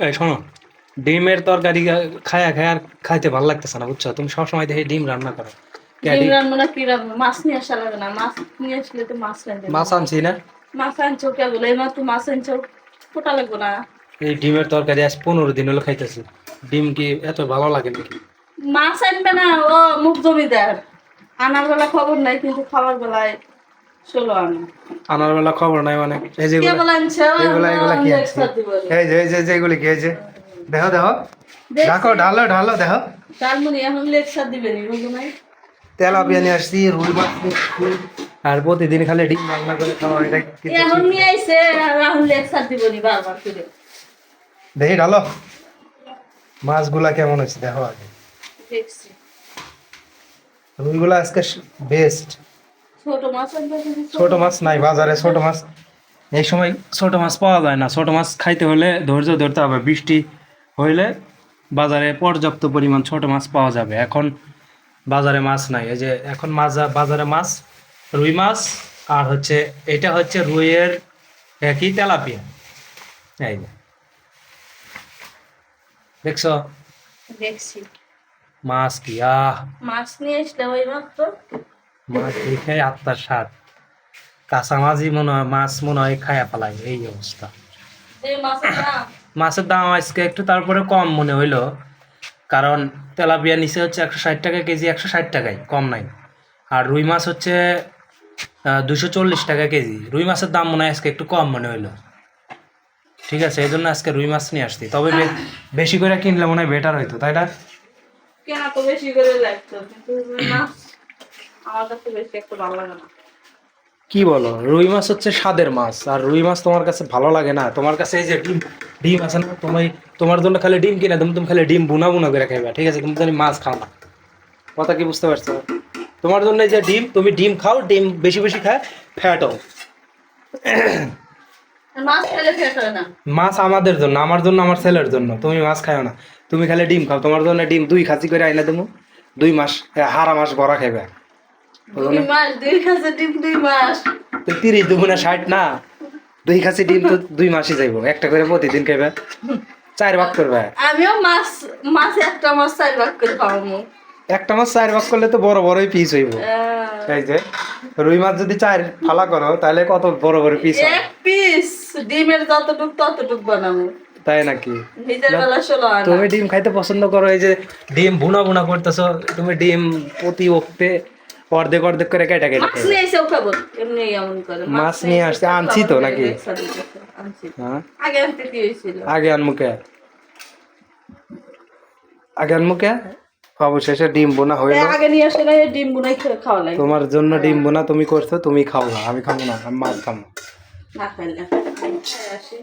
এই শোনো ডিমের তরকারি খায়া খায়া আর খাইতে ভালো লাগতেছে না বুঝছ? তুমি সবসময় দেখি ডিম রান্না করো। ডিম ডিম- রান্না না কি রান্না? মাছ নিয়ে আসা লাগে না। মাছ নিয়ে আসলে তো মাছ রান্ধে মাছ আনছি না? মাছ আনছো কে বলে মাত্র মাছ আনছো ফোটা লাগবো না। এই ডিমের তরকারি আজ পনেরো দিন হলো খাইতেছি। ডিম কি এত ভালো লাগে নাকি? মাছ আনবে না ও মুখ জমিদার। আনার বেলা খবর নাই কিন্তু খাওয়ার বেলায় ষোলো আনা। আনার বেলা খবর নাই মানে। এই যে এগুলা এগুলা কি। এই যে এই যে যেগুলি কি এই যে? দেখো দেখো। দেখো ঢালো ঢালো দেখো। এখন লেকচার তেলাপিয়া নিয়ে আসছি রুই মাছ আর প্রতিদিন খালি ডিম রান্না করে খাওয়া এটা এখন নিয়ে আইছে লেকচার নি বারবার করে। দেখি ঢালো। মাছগুলা কেমন হয়েছে দেখো আগে। দেখছি। রুইগুলা আজকে বেস্ট। ছোট মাছ নাই বাজারে ছোট মাছ। এই সময় ছোট মাছ পাওয়া যায় না। ছোট মাছ খাইতে হলে ধৈর্য ধরতে হবে। বৃষ্টি হইলে বাজারে পর্যাপ্ত পরিমাণ ছোট মাছ পাওয়া যাবে। এখন বাজারে মাছ নাই। এই যে এখন মাছ বাজারে মাছ রুই মাছ আর হচ্ছে এটা হচ্ছে রুইয়ের একই তেলাপিয়া। এই দেখছ? দেখছি। মাছ কি? আহ! মাছ নিয়ে আসলে ওই মাত্র। মাছ দেখে আত্মার স্বাদ। কাঁচা মাছই মনে হয় মাছ মনে হয় খায়া ফেলাই এই অবস্থা। মাছের দাম? আজকে একটু তারপরে কম মনে হইল কারণ তেলাপিয়া নিচে হচ্ছে একশো ষাট টাকা কেজি একশো ষাট টাকায় কম নাই। আর রুই মাছ হচ্ছে দুশো চল্লিশ টাকা কেজি। রুই মাছের দাম মনে হয় আজকে একটু কম মনে হইল। ঠিক আছে এই জন্য আজকে রুই মাছ নিয়ে আসছি। তবে বেশি করে কিনলে মনে হয় বেটার হইতো তাই না? কেনা তো বেশি করে লাগতো কিন্তু মাছ আমার কাছে বেশি একটা ভালো লাগে না। কি বলো? রুই মাছ হচ্ছে স্বাদের মাছ আর রুই মাছ তোমার কাছে ভালো লাগে না? তোমার কাছে এই যে ডিম ডিম আছে না তুমি তোমার জন্য খালি ডিম কিনা তুমি তুমি খালি ডিম বুনা বুনা করে খাইবা ঠিক আছে? তুমি জানি মাছ খাও না। কথা কি বুঝতে পারছ? তোমার জন্য এই যে ডিম তুমি ডিম খাও ডিম বেশি বেশি খায় ফ্যাট হও মাছ আমাদের জন্য আমার জন্য আমার ছেলের জন্য তুমি মাছ খাও না। তুমি খালি ডিম খাও তোমার জন্য ডিম দুই খাসি করে আইনা দেবো দুই মাস হারা মাস ভরা খাইবে। দুই মাস দুই কাছে ডিম দুই মাস। তো তিরিশ দুগুণে ষাট না? দুই খাসি ডিম তো দুই মাসই যাইবো। একটা করে প্রতিদিন খাইবে। চার ভাগ করবে। আমিও মাছ মাছ একটা মাছ চার ভাগ করে খাওয়াবো। একটা মাছ চার ভাগ করলে তো বড় বড়ই পিস হইব। এই যে রুই মাছ যদি চার ফালা করো তাহলে কত বড় বড় পিস এক পিস ডিমের যতটুক ততটুক বানাবো। তাই নাকি? তুমি ডিম খাইতে পছন্দ করো এই যে ডিম ভুনা ভুনা করতেছো তুমি ডিম প্রতি ওক্তে অর্ধেক অর্ধেক করে কেটে কেটে মাছ নিয়ে এমনি এমন করে। মাছ নিয়ে আসছে, আনছি তো নাকি? হ্যাঁ? আগে আনতে কি হয়েছিল আগে আনমুখে আগে আনমুখে অবশেষে ডিম বোনা হইল। তাই আগে নিয়ে আসলে ডিম বুনাই খা- খাওয়া লাগে। তোমার জন্য ডিম বোনা তুমি করছ তুমি খাও না। আমি খাব না আমি মাছ খাব। না খাইলে। খাই আসি।